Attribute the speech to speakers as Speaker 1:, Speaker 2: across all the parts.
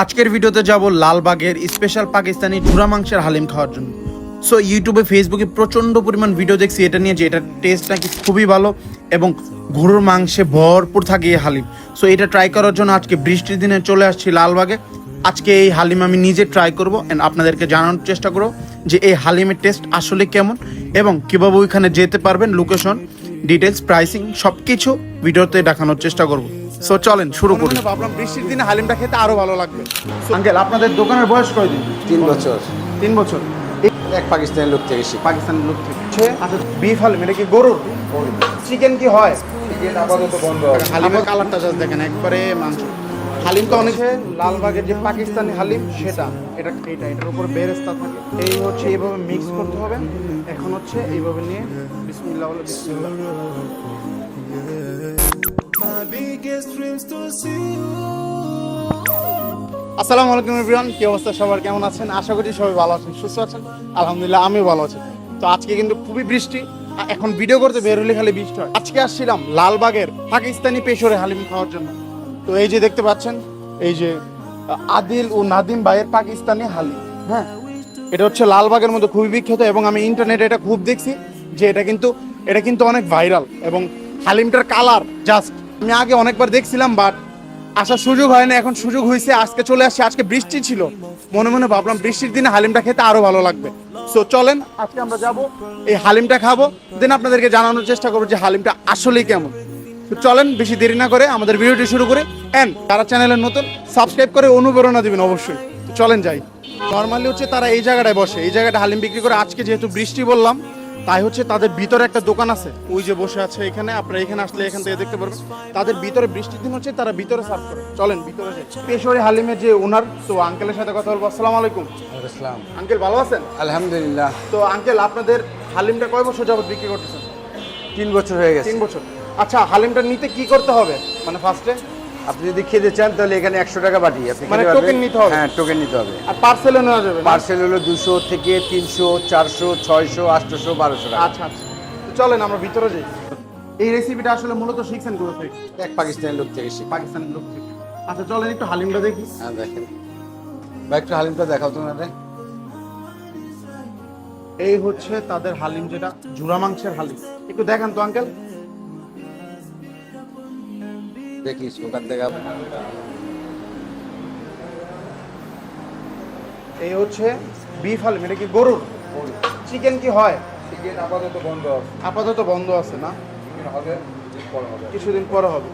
Speaker 1: আজকের ভিডিওতে যাব লালবাগের স্পেশাল পাকিস্তানি ঝুরা মাংসের হালিম খাওয়ার জন্য। সো ইউটিউবে ফেসবুকে প্রচণ্ড পরিমাণ ভিডিও দেখছি, এটা নিয়ে যে এটা টেস্ট নাকি খুবই ভালো এবং গরুর মাংসে ভরপুর থাকে এই হালিম। সো এটা ট্রাই করার জন্য আজকে বৃষ্টির দিনে চলে আসছি লালবাগে। আজকে এই হালিম আমি নিজে ট্রাই করব অ্যান্ড আপনাদেরকে জানানোর চেষ্টা করব যে এই হালিমের টেস্ট আসলে কেমন এবং কীভাবে ওইখানে যেতে পারবেন লোকেশন ডিটেলস প্রাইসিং সব কিছু ভিডিওতে দেখানোর চেষ্টা করব। সো চলেন শুরু করি। ভাবলাম বৃষ্টির দিনে হালিমটা খেতে আরও ভালো লাগবে। আঙ্কেল আপনাদের দোকানের বয়স কয়দিন?
Speaker 2: তিন বছর।
Speaker 1: তিন বছর।
Speaker 2: এক পাকিস্তানি লোক থেকে শিখি।
Speaker 1: পাকিস্তানের লোক থেকে আচ্ছা বিফ হালিম এটা কি গরুর? চিকেন কি হয়?
Speaker 2: চিকেন আপাতত বন্ধ
Speaker 1: হালিমের কালারটা জাস্ট দেখেন একবারে মাংস। হালিম তো অনেকে লালবাগের যে পাকিস্তানি হালিম সেটা। এটা এটা এটার উপর বেরেস্তা থাকে। এই হচ্ছে এইভাবে মিক্স করতে হবে। এখন হচ্ছে এইভাবে নিয়ে বিসমিল্লাহ। বলে বিসমিল্লাহ আসসালামু আলাইকুম এভরিওয়ান কি অবস্থা? সবার কেমন আছেন? আশা করি সবাই ভালো আছেন, সুস্থ আছেন। আলহামদুলিল্লাহ, আমিও ভালো আছি। তো আজকে কিন্তু খুবই বৃষ্টি এখন ভিডিও করতে বের হলে খালি বৃষ্টি হয়। আজকে আসছিলাম লালবাগের পাকিস্তানি পেশরে হালিম খাওয়ার জন্য। তো এই যে দেখতে পাচ্ছেন, এই যে আদিল ও নাদিম ভাইয়ের পাকিস্তানি হালিম। হ্যাঁ এটা হচ্ছে লালবাগের মধ্যে খুবই বিখ্যাত, এবং আমি ইন্টারনেটে এটা খুব দেখছি যে এটা কিন্তু এটা কিন্তু অনেক ভাইরাল এবং হালিমটার কালার জাস্ট আমি আগে অনেকবার দেখছিলাম বাট আসার সুযোগ হয় না এখন সুযোগ হয়েছে, আজকে চলে আসছে, আজকে বৃষ্টি ছিল। মনে মনে ভাবলাম, বৃষ্টির দিনে হালিমটা খেতে আরও ভালো লাগবে। সো চলেন, আজকে আমরা যাব, এই হালিমটা খাব দেন আপনাদেরকে জানানোর চেষ্টা করব যে হালিমটা আসলেই কেমন। তো চলেন, বেশি দেরি না করে আমাদের ভিডিওটি শুরু করে। এন্ড তারা চ্যানেলের নতুন সাবস্ক্রাইব করে অনুপ্রেরণা দিবেন অবশ্যই। চলেন যাই। নর্মালি হচ্ছে তারা এই জায়গাটায় বসে, এই জায়গাটা হালিম বিক্রি করে, আজকে যেহেতু বৃষ্টি বললাম তাই হচ্ছে তাদের ভিতরে একটা দোকান আছে। ওই যে বসে আছে এখানে আপনারা এখানে আসলে এখান থেকে দেখতে পারবেন। তাদের ভিতরে বৃষ্টির দিন হচ্ছে তারা ভিতরে সার্ভ করে। চলেন ভিতরে যাই। পেশোরি হালিমের যে ওনার তো আঙ্কেলের সাথে কথা বলব। আসসালামু আলাইকুম।
Speaker 2: আসসালাম।
Speaker 1: আঙ্কেল ভালো আছেন?
Speaker 2: আলহামদুলিল্লাহ।
Speaker 1: তো আঙ্কেল আপনাদের হালিমটা কয় বছর যাবত বিক্রি করতেছেন?
Speaker 2: তিন বছর হয়ে গেছে।
Speaker 1: তিন বছর। আচ্ছা হালিমটা নিতে কি করতে হবে? মানে ফার্স্টে
Speaker 2: আপনি যদি খেতে চান তাহলে এখানে একশো টাকা বাটি। আপনি
Speaker 1: মানে token নিতে হবে?
Speaker 2: হ্যাঁ টোকেন নিতে হবে।
Speaker 1: আর পার্সেলে নেওয়া যাবে
Speaker 2: পার্সেল হলো দুশো থেকে তিনশো চারশো ছয়শো আটশোশো বারোশো টাকা।
Speaker 1: আচ্ছা আচ্ছা। চলেন আমরা ভিতরে যাই। এই রেসিপিটা আসলে মূলত শিখছেন কোথা থেকে?
Speaker 2: এক পাকিস্তানি লোক থেকে শিখি
Speaker 1: পাকিস্তানের লোক থেকে। আচ্ছা চলেন একটু হালিমটা দেখি।
Speaker 2: হ্যাঁ দেখেন। বা একটু হালিমটা দেখাও তোমাদের
Speaker 1: এই হচ্ছে তাদের হালিম যেটা জুরা মাংসের হালিম। একটু দেখান তো আঙ্কেল
Speaker 2: দেখি ওখান থেকে
Speaker 1: এই হচ্ছে বিফ হালিম এটা কি গরুর? চিকেন কি হয়?
Speaker 2: চিকেন আপাতত বন্ধ
Speaker 1: আপাতত বন্ধ আছে না?
Speaker 2: চিকেন হবে
Speaker 1: কিছুদিন পরে হবে।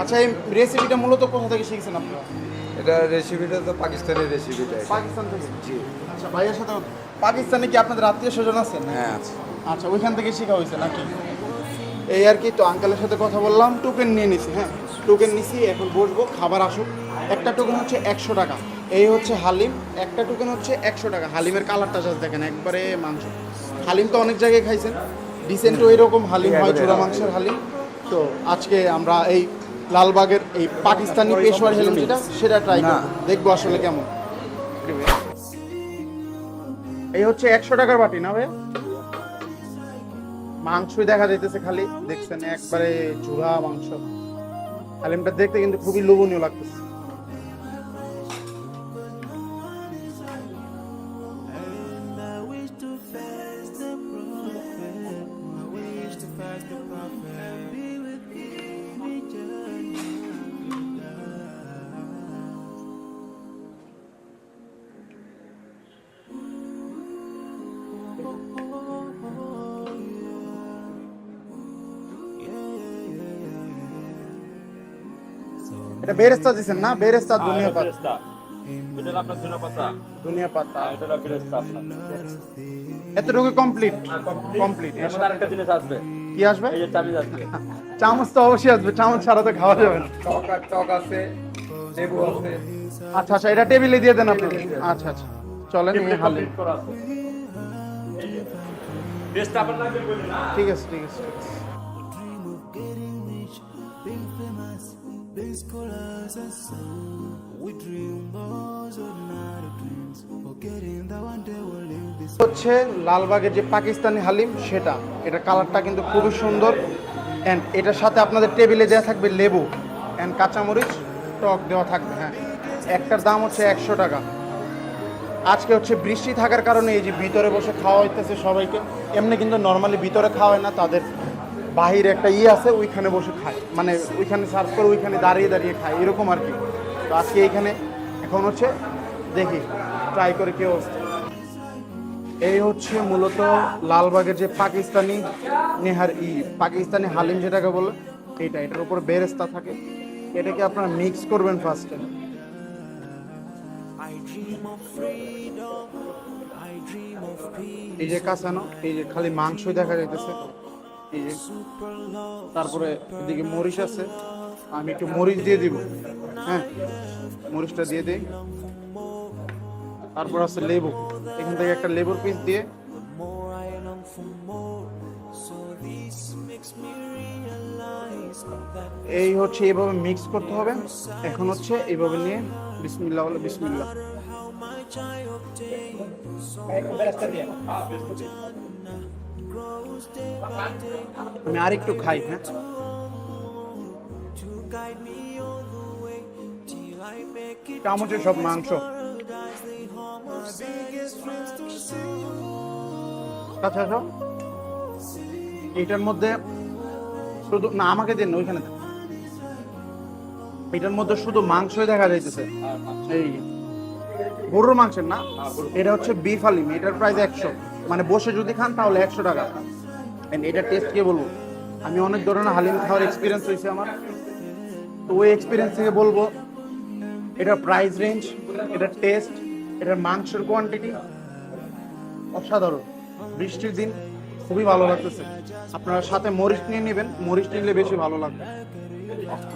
Speaker 1: আচ্ছা এই রেসিপিটা মূলত কোথা থেকে শিখছেন আপনারা
Speaker 2: এটা রেসিপিটা তো পাকিস্তানের রেসিপিটা
Speaker 1: পাকিস্তান থেকে? আচ্ছা ভাইয়ের সাথে পাকিস্তানে কি আপনাদের আত্মীয় স্বজন আছেন
Speaker 2: হ্যাঁ আছে।
Speaker 1: আচ্ছা ওইখান থেকে শেখা হয়েছে নাকি? এই আর কি তো আঙ্কেলের সাথে কথা বললাম টোকেন নিয়ে নিছি হ্যাঁ? টোকেন নিছি এখন বসবো খাবার আসুক। একটা টোকেন হচ্ছে একশো টাকা। এই হচ্ছে হালিম একটা টোকেন হচ্ছে একশো টাকা। হালিমের কালারটা জাস্ট দেখেন একবারে মাংস। হালিম তো অনেক জায়গায় খাইছেন। ডিসেন্ট ওই রকম হালিম হয় চূড়া মাংসের হালিম। তো আজকে আমরা এই লালবাগের এই পাকিস্তানি পেশোয়ার হালিম যেটা সেটা ট্রাই। করব। দেখব আসলে কেমন। এই হচ্ছে একশো টাকার বাটি না ভাই মাংসই দেখা যাইতেছে খালি দেখছেন একবারে ঝুড়া মাংস। হালিমটা দেখতে কিন্তু খুবই লোভনীয় লাগতেছে। এটা বেরেস্তা দিছেন না? বেরেস্তা দুনিয়া পাতা।
Speaker 3: এটা আপনার পাতা।
Speaker 1: দুনিয়া পাতা।
Speaker 3: এটা হলো ফেরেশতা আপনার।
Speaker 1: এতটুকু কমপ্লিট কমপ্লিট
Speaker 3: এর মধ্যে আরেকটা জিনিস আসবে।
Speaker 1: কি আসবে?
Speaker 3: এই যে চাবি আসবে।
Speaker 1: চামচ তো অবশ্যই আসবে। চামচ ছাড়া তো খাওয়া যাবে না।
Speaker 2: টক আর টক আছে লেবু আছে।
Speaker 1: আচ্ছা আচ্ছা এটা টেবিলে দিয়ে দেন আপনি। আচ্ছা আচ্ছা। চলেন এই
Speaker 3: টেবিলে
Speaker 1: হালিম
Speaker 3: কমপ্লিট করা আছে। এই যে। টেস্টটা আপনার লাগবে বলি না
Speaker 1: ঠিক আছে ঠিক আছে ঠিক আছে হচ্ছে লালবাগের যে পাকিস্তানি হালিম, সেটা। এটা কালারটা কিন্তু খুবই সুন্দর। অ্যান্ড এটার সাথে আপনাদের টেবিলে দেওয়া থাকবে লেবু। অ্যান্ড কাঁচামরিচ, টক দেওয়া থাকবে হ্যাঁ। একটার দাম হচ্ছে একশো টাকা। আজকে হচ্ছে বৃষ্টি থাকার কারণে এই যে ভিতরে বসে খাওয়া হইতেছে সবাইকে। এমনি কিন্তু নর্মালি ভিতরে খাওয়া হয় না, তাদের বাহিরে একটা ইয়ে আছে, ওইখানে বসে খায়। মানে ওইখানে সার্চ করে, ওইখানে দাঁড়িয়ে দাঁড়িয়ে খায়, এরকম আর কি। তো আজকে এইখানে এখন হচ্ছে দেখি ট্রাই করে কেউ এই হচ্ছে মূলত লালবাগের যে পাকিস্তানি নেহার ই, পাকিস্তানি হালিম যেটাকে বলে এইটা এটার উপর বেরেস্তা থাকে। এটাকে আপনারা মিক্স করবেন ফার্স্টে এই যে কাঁচানো, এই যে খালি মাংসই দেখা যাইতেছে। তারপরে এদিকে মরিচ আছে। আমি একটু মরিচ দিয়ে দিব। হ্যাঁ মরিচটা দিয়ে দিই। তারপর আছে লেবু। এখান থেকে একটা লেবুর পিস দিয়ে এই হচ্ছে এইভাবে মিক্স করতে হবে। এখন হচ্ছে এইভাবে নিয়ে বিসমিল্লাহ বলে বিসমিল্লাহ। আমি আর একটু খাই হ্যাঁ? চামচে সব মাংস। আচ্ছা আচ্ছা। এটার মধ্যে শুধু না আমাকে দেন ওইখানে এটার মধ্যে শুধু মাংসই দেখা যাইতেছে। এই গরুর মাংসের না? এটা হচ্ছে বিফ হালিম এটার প্রাইস একশো। মানে বসে যদি খান, তাহলে একশো টাকা And এটার টেস্ট কে বলব। আমি অনেক ধরনের হালিম খাওয়ার এক্সপিরিয়েন্স হয়েছে আমার। তো ওই এক্সপিরিয়েন্স থেকে বলব এটার প্রাইস রেঞ্জ এটার টেস্ট এটার মাংসের কোয়ান্টিটি অসাধারণ। বৃষ্টির দিন খুবই ভালো লাগতেছে। আপনারা সাথে মরিচ নিয়ে নেবেন, মরিচ নিলে বেশি ভালো লাগবে।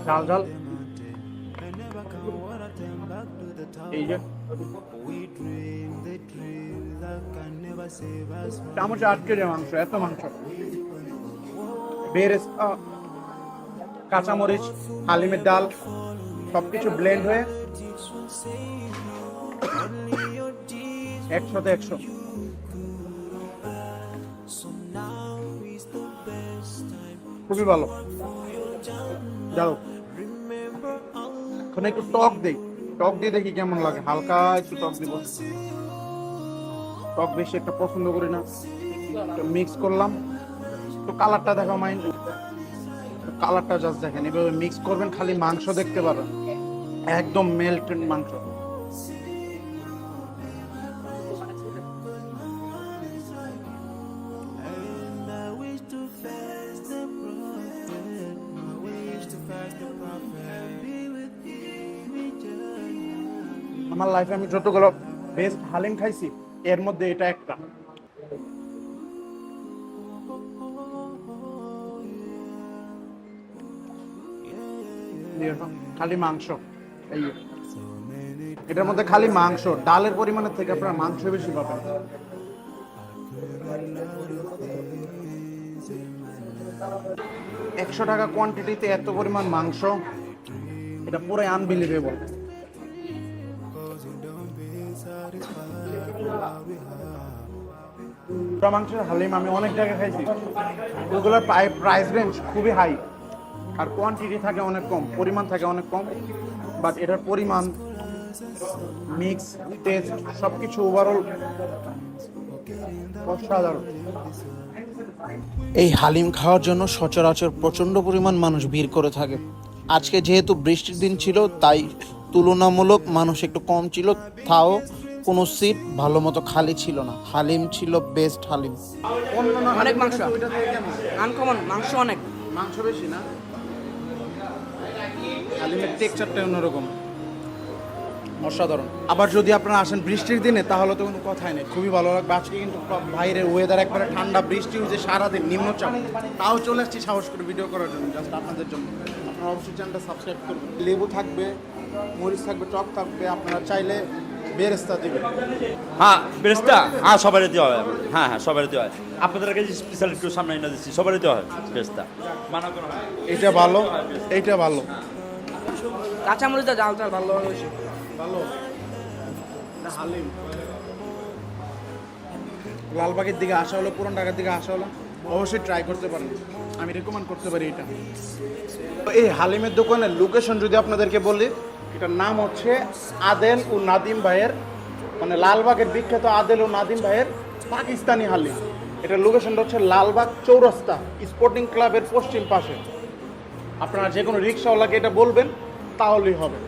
Speaker 1: ঝাল ঝাল এই যে। চামচে আটকে যায় মাংস, এত মাংস। বেরেস কাঁচামরিচ, হালিমের ডাল, সবকিছু ব্লেন্ড হয়ে একশোতে একশো। খুবই ভালো। যাও। এখন একটু টক দেই। টক দিয়ে দেখি কেমন লাগে। হালকা একটু টক দিব টক বেশি একটা পছন্দ করি না। মিক্স করলাম। তো কালারটা দেখো মাইন্ড কালারটা জাস্ট দেখেন, এভাবে মিক্স করবেন, খালি মাংস দেখতে পাবেন। একদম মেল্টেড মাংস। আমার লাইফে আমি যতগুলো বেস্ট হালিম খাইছি এর মধ্যে এটা একটা। খালি মাংস। এই এটার মধ্যে খালি মাংস। ডালের পরিমাণের থেকে আপনারা মাংস বেশি পাবেন। একশো টাকা কোয়ান্টিটিতে এত পরিমাণ মাংস। এটা পুরো আনবিলিভেবল পুরা মাংসের হালিম আমি অনেক জায়গায় খাইছি। ওগুলোর প্রাইস রেঞ্জ খুবই হাই আর কোয়ান্টিটি থাকে অনেক কম, পরিমাণ থাকে অনেক কম। বাট এটার পরিমাণ মিক্স টেস্ট সব কিছু ওভারঅল অসাধারণ। এই হালিম খাওয়ার জন্য সচরাচর প্রচণ্ড পরিমাণ মানুষ ভিড় করে থাকে। আজকে যেহেতু বৃষ্টির দিন ছিল, তাই তুলনামূলক মানুষ একটু কম ছিল। তাও কোনো সিট ভালো মতো খালি ছিল না। হালিম ছিল বেস্ট হালিম।
Speaker 4: অনেক মাংস। আনকমন মাংস অনেক।
Speaker 1: মাংস বেশি না। হালিমের টেক্সচারটা অন্যরকম। অসাধারণ। আবার যদি আপনারা আসেন বৃষ্টির দিনে তাহলে তো কোনো কথাই নেই। খুবই ভালো লাগবে। আজকে কিন্তু বাইরের ওয়েদার একবারে ঠান্ডা বৃষ্টি হচ্ছে সারাদিন নিম্নচাপ তাও চলে আসছি সাহস করে ভিডিও করার জন্য জাস্ট আপনাদের জন্য। আপনারা অবশ্যই চ্যানেলটা সাবস্ক্রাইব করবেন। লেবু থাকবে মরিচ থাকবে টক থাকবে। আপনারা চাইলে বেরেস্তা দিবেন।
Speaker 3: হ্যাঁ বেরেস্তা? হ্যাঁ সবারই দেওয়া হয়। হ্যাঁ হ্যাঁ সবারই দেওয়া হয়। আপনাদের কাছে স্পেশাল একটু সামনে এনে দিচ্ছি সবারই দেওয়া হয় বেরেস্তা। মানা করা হয়।
Speaker 1: এইটা ভালো এইটা ভালো।
Speaker 4: কাঁচামরিচটা জাল চাল ভালো
Speaker 1: ভালো। হালিম। লালবাগের দিকে আসা হলো পুরন ঢাকার দিকে আসা হলো। অবশ্যই ট্রাই করতে পারেন। আমি রেকমেন্ড করতে পারি এটা। তো এই হালিমের দোকানের লোকেশন যদি আপনাদেরকে বলি এটার নাম হচ্ছে আদেল ও নাদিম ভাইয়ের মানে লালবাগের বিখ্যাত আদেল ও নাদিম ভাইয়ের পাকিস্তানি হালি এটার লোকেশনটা হচ্ছে লালবাগ চৌরাস্তা স্পোর্টিং ক্লাবের পশ্চিম পাশে। আপনারা যে কোনো রিক্সাওয়ালাকে এটা বলবেন, তাহলেই হবে।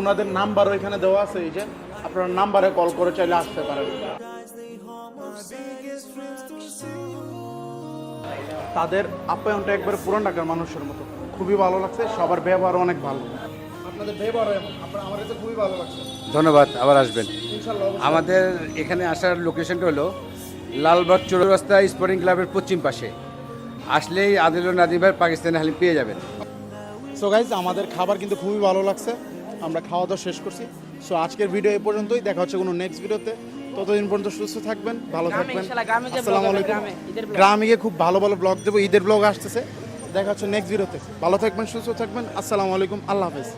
Speaker 1: ওনাদের নাম্বারও এখানে দেওয়া আছে, এই যে আপনারা নাম্বারে কল করে চাইলে আসতে পারেন। তাদের আপ্যায়নটা একবার পুরান ঢাকার মানুষের মতো। খুবই ভালো লাগছে, সবার ব্যবহার অনেক ভালো। আপনাদের ব্যবহার আপনার আমার কাছে খুবই ভালো লাগছে।
Speaker 2: ধন্যবাদ আবার আসবেন। আমাদের এখানে আসার লোকেশনটা হলো লালবাগ চৌরাস্তা স্পোর্টিং ক্লাবের পশ্চিম পাশে। আসলেই আদিল নাদিম ভাই পাকিস্তানি হালিম পেয়ে যাবেন।
Speaker 1: সো গাইজ আমাদের খাবার কিন্তু খুবই ভালো লাগছে। আমরা খাওয়া দাওয়া শেষ করছি। সো আজকের ভিডিও এ পর্যন্তই। দেখা হচ্ছে কোনো নেক্সট ভিডিওতে ততদিন পর্যন্ত সুস্থ থাকবেন ভালো থাকবেন। আসসালামু আলাইকুম। গ্রামে গিয়ে খুব ভালো ভালো ব্লগ দেবো। ঈদের ব্লগ আসতেছে। দেখা হচ্ছে নেক্সট ভিডিওতে ভালো থাকবেন সুস্থ থাকবেন। আসসালামু আলাইকুম। আল্লাহ হাফেজ।